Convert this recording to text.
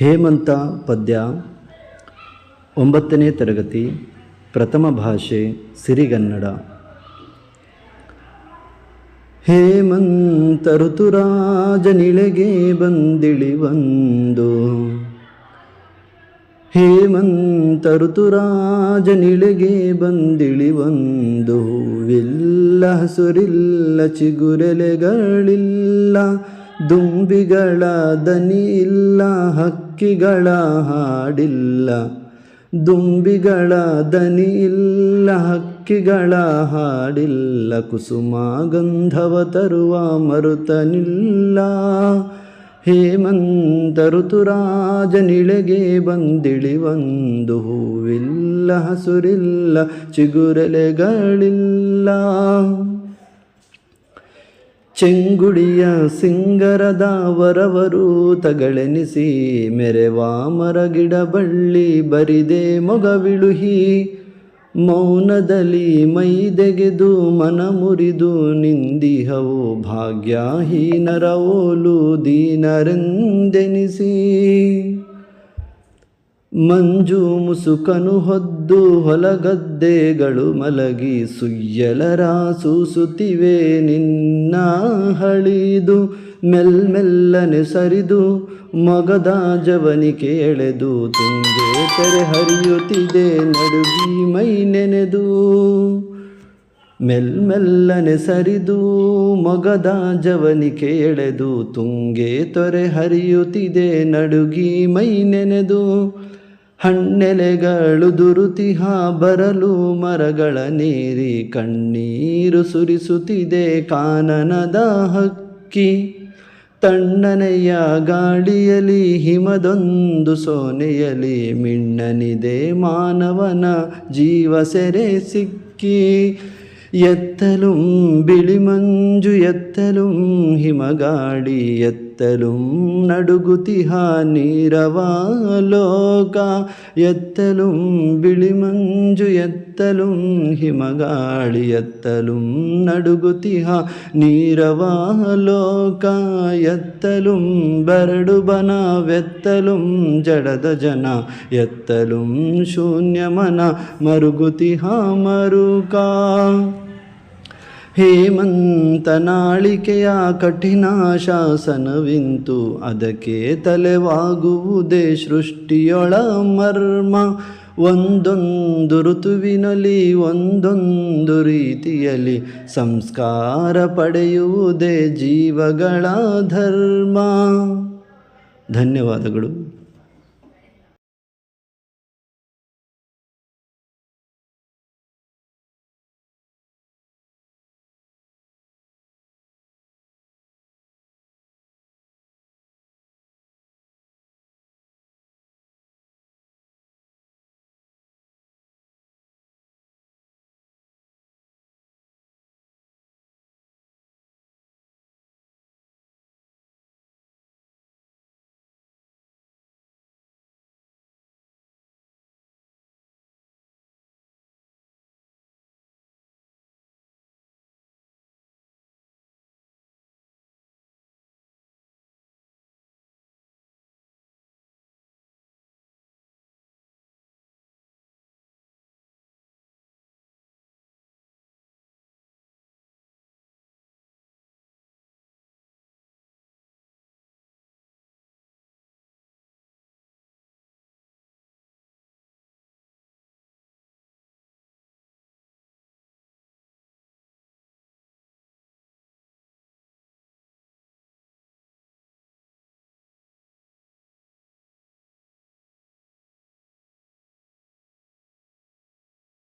ಹೇಮಂತ ಪದ್ಯ ಒಂಬತ್ತನೇ ತರಗತಿ ಪ್ರಥಮ ಭಾಷೆ ಸಿರಿಗನ್ನಡ. ಹೇಮಂತ ಋತುರಾಜನಿಳೆಗೆ ಬಂದಿಳಿವಂದು ಹೇಮಂತ ಋತುರಾಜನಿಳೆಗೆ ಬಂದಿಳಿವಂದು ಹೂವಿಲ್ಲ ಹಸುರಿಲ್ಲ ಚಿಗುರೆಲೆಗಳಿಲ್ಲ. ದುಂಬಿಗಳ ಇಲ್ಲ ಹಕ್ಕಿಗಳ ಹಾಡಿಲ್ಲ. ದುಂಬಿಗಳ ಇಲ್ಲ ಹಕ್ಕಿಗಳ ಹಾಡಿಲ್ಲ. ಕುಸುಮ ಗಂಧವ ತರುವ ಮರುತನಿಲ್ಲ. ಹೇಮಂತ ಋತುರಾಜನಿಳೆಗೆ ಬಂದಿಳಿವಂದು ಹೂವಿಲ್ಲ, ಹಸುರಿಲ್ಲ, ಚಿಗುರೆಲೆಗಳಿಲ್ಲ. ಚೆಂಗುಡಿಯ ಸಿಂಗರದ ವರವರು ತಗಳೆನಿಸಿ, ಮೆರೆವ ಮರಗಿಡ ಬಳ್ಳಿ ಬರಿದೆ ಮೊಗವಿಳುಹಿ ಮೌನದಲ್ಲಿ ಮೈದೆಗೆದು ಮನ ಮುರಿದು ನಿಂದಿಹವು ಭಾಗ್ಯಹೀನರ ಓಲು ದೀನರೆಂದೆನಿಸಿ. ಮಂಜು ಮುಸುಕನು ಹೊದ್ದು ಹೊಲಗದ್ದೆಗಳು ಮಲಗಿ ಸುಯ್ಯಲರ ಸೂಸುತ್ತಿವೆ ನಿನ್ನ ಹಳಿದು ಮೆಲ್ಮೆಲ್ಲನೆ ಸರಿದು ಮಗದ ಜವನಿಕೆ ಎಳೆದು ತುಂಗೆ ತೆರೆ ಹರಿಯುತ್ತಿದೆ ನಡುಗಿ ಮೈ ನೆನೆದು. ಮೆಲ್ಮೆಲ್ಲನೆ ಸರಿದು ಮೊಗದ ಜವನಿಕೆ ಎಳೆದು ತುಂಗೆ ತೊರೆ ಹರಿಯುತ್ತಿದೆ ನಡುಗಿ ಮೈ ನೆನೆದು. ಹಣ್ಣೆಲೆಗಳು ದುರುತಿಹ ಬರಲು ಮರಗಳ ನೀರಿ ಕಣ್ಣೀರು ಸುರಿಸುತ್ತಿದೆ ಕಾನನದ ಹಕ್ಕಿ. ತಣ್ಣನೆಯ ಗಾಳಿಯಲಿ ಹಿಮದೊಂದು ಸೋನೆಯಲಿ ಮಿಣ್ಣನಿದೆ ಮಾನವನ ಜೀವ ಸೆರೆ ಸಿಕ್ಕಿ. എത്തലും ബിളിമഞ്ചു എത്തലും ഹിമഗാടി എത്ത ಎತ್ತಲುಂ ನಡುಗುತಿಹ ನೀರವ ಲೋಕ ಎತ್ತಲುಂ ಬಿಳಿ ಮಂಜು ಎತ್ತಲುಂ ಹಿಮಗಾಳಿ ಎತ್ತಲುಂ ನಡುಗುತಿಹ ನೀರವ ಲೋಕ ಎತ್ತಲುಂ ಬರಡು ಬನವೆತ್ತಲುಂ ಜಡದ ಜನ ಎತ್ತಲುಂ ಶೂನ್ಯಮನ ಮರುಗುತಿಹ ಮರುಕ ಹೇಮಂತನಾಳಿಕೆಯ ಕಠಿಣ ಶಾಸನವಿಂತು ಅದಕ್ಕೆ ತಲೆವಾಗುವುದೇ ಸೃಷ್ಟಿಯೊಳ ಮರ್ಮ. ಒಂದೊಂದು ಋತುವಿನಲ್ಲಿ, ಒಂದೊಂದು ರೀತಿಯಲ್ಲಿ ಸಂಸ್ಕಾರ ಪಡೆಯುವುದೇ ಜೀವಗಳ ಧರ್ಮ. ಧನ್ಯವಾದಗಳು.